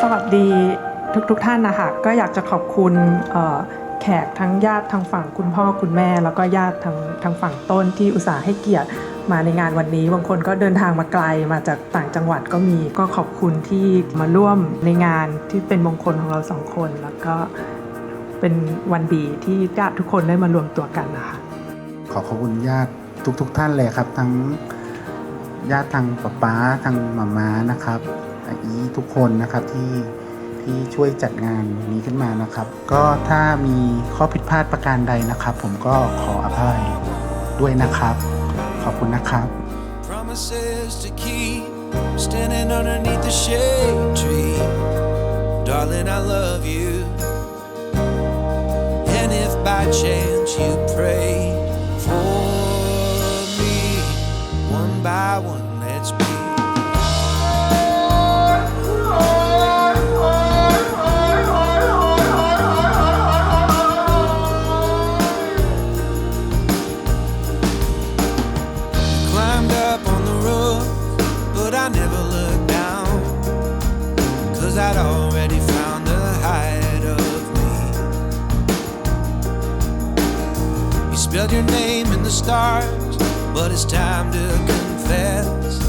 สวัสดีทุกๆทท่านนะคะก็อยากจะขอบคุณแขกทั้งญาติทางฝั่งคุณพ่อคุณแม่ แล้วก็ญาติทางทางฝั่งต้นที่อุตส่าห์ให้เกียรติมาในงานวันนี้ บางคนก็เดินทางมาไกลมาจากต่างจังหวัดก็มีก็ขอบคุณที่มาร่วมในงานที่เป็นมงคลของเราสองคน แล้วก็เป็นวันดีที่ญาติทุกคนได้มารวมตัวกันนะคะขอขอบคุณญาติทุกๆทท่านเลยครับ ทั้งญาติทางป๊าป๊าทางหมาม้านะครับ อาอีทุกคนนะครับที่ที่ช่วยจัดงานนี้ขึ้นมานะครับ ก็ถ้ามีข้อผิดพลาดประการใดนะครับ ผมก็ขออภัยด้วยนะครับ ขอบคุณนะครับ Promises to keep standing underneath the shade tree. Darling, I love you. And if by chance you pray for me, one by one, let's be. I'd already found the height of me. You spelled your name in the stars, but it's time to confess.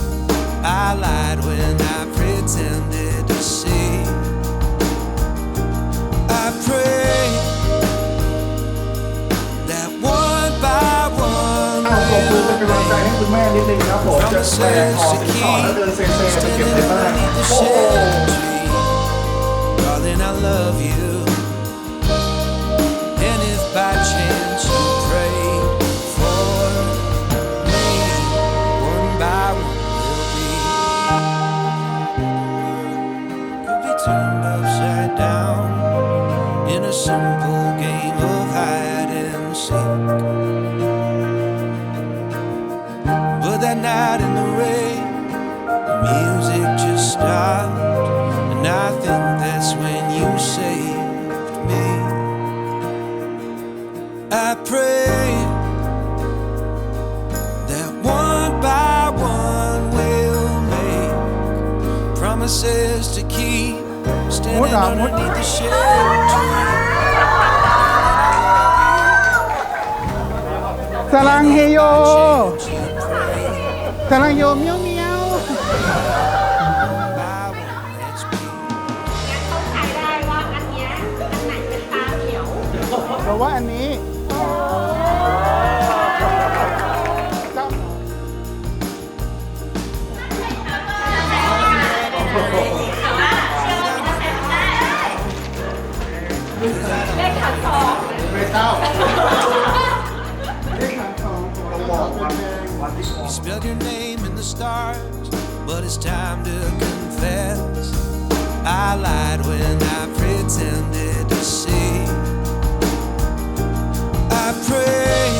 I lied when I pretended to see. I pray that one by one อ่ะขอบคุณเป็น we'll กำลังใจให้คุณแม่นิดนึงครับผมจะแสดงออกถึงต่อแล้วเดินเซ่ๆไปเก็บในบ้านโอ้โห Darling, Love you. And if by chance you pray for me, one by one we'll be. Could be turned upside down in a simple game promises to keep standing Hold on, what- underneath the shade tree. สลังเฮโยสลังโยเมียวเมียว By one, let's be. ใช้ได้ว่าอันเนี้ยอันไหนเป็นตาเขียวเพราะว่าอันนี้ You spelled your name in the stars, but it's time to confess. I lied when I pretended to see. I pray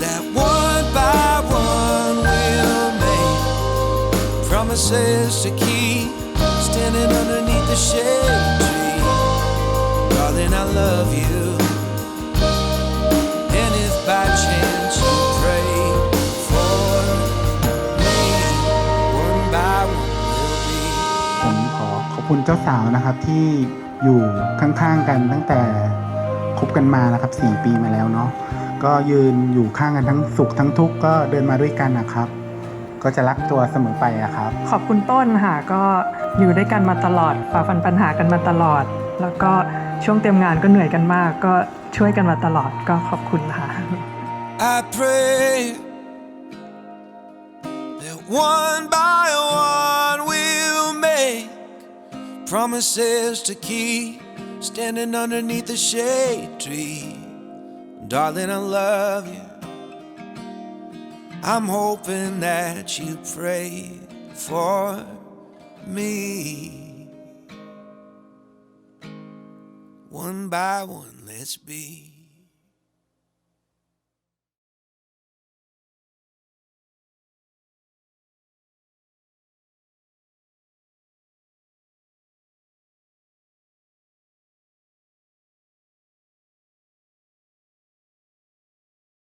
that one by one we'll make promises to keep standing underneath the shade tree. Darling, I love you. And if by chance you pray for me, one by one we'll be. ผมขอขอบคุณเจ้าสาวนะครับที่อยู่ข้างๆกันตั้งแต่คบกันมานะครับ 4 ปีมาแล้วเนาะก็ยืนอยู่ข้างกันทั้งสุขทั้งทุกข์ก็เดินมาด้วยกันนะครับ ก็จะรักตัวเสมอไปอะครับ ขอบคุณต้นค่ะก็อยู่ด้วยกันมาตลอดฝ่าฟันปัญหากันมาตลอด แล้วก็ช่วงเตรียมงานก็เหนื่อยกันมาก ก็ช่วยกันมาตลอดก็ขอบคุณค่ะ I pray that one by one we'll make promises to keep standing underneath the shade tree. Darling, I love you. I'm hoping that you pray for me. One by one, let's be.